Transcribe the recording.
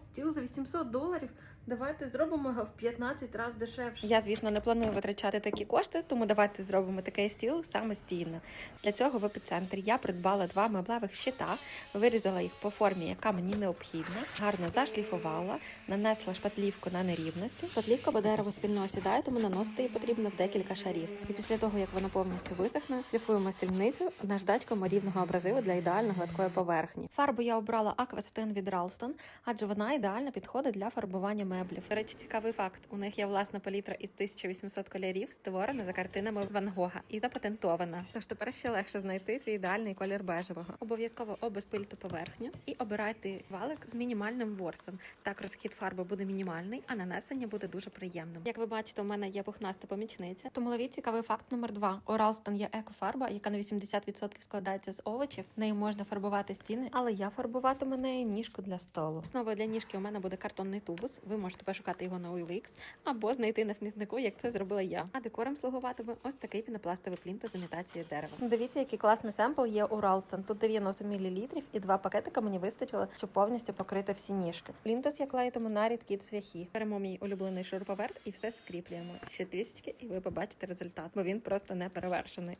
стіл за 800 доларів. Давайте зробимо його в 15 разів дешевше. Я, звісно, не планую витрачати такі кошти, тому давайте зробимо такий стіл самостійно. Для цього в епіцентрі я придбала два меблевих щита, вирізала їх по формі, яка мені необхідна, гарно зашліфувала, нанесла шпатлівку на нерівності. Шпатлівка по дереву сильно осідає, тому наносити її потрібно в декілька шарів. І після того, як вона повністю висохне, шліфуємо стільницю наждачком рівного абразиву для ідеально гладкої поверхні. Фарбу я обрала Aquasatin від Ralston, адже вона ідеально підходить для фарбування меблів. До речі, цікавий факт: у них є власна палітра із 1800 кольорів, створена за картинами Ван Гога і запатентована. Тож тепер ще легше знайти свій ідеальний колір бежевого. Обов'язково обезпильте поверхню і обирайте валик з мінімальним ворсом. Так розхід фарби буде мінімальний, а нанесення буде дуже приємним. Як ви бачите, у мене є пухнаста помічниця. Тому ловіть цікавий факт номер два. Ralston є екофарба, яка на 80% складається з овочів. Нею можна фарбувати стіни, але я фарбуватиму нею ніжку для столу. Основою для ніжки у мене буде картонний тубус. Ви можете пошукати його на OLX або знайти на смітнику, як це зробила я. А декором слугуватиме ось такий пінопластовий плінтус з імітацією дерева. Дивіться, який класний семпл є у Ralston. Тут 90 мл і два пакетика мені вистачило, щоб повністю покрити всі ніжки. Плінтус я клеїтиму на рідкі цвяхи. Беремо мій улюблений шуруповерт і все скріплюємо. Ще трішечки, і ви побачите результат, бо він просто не перевершений.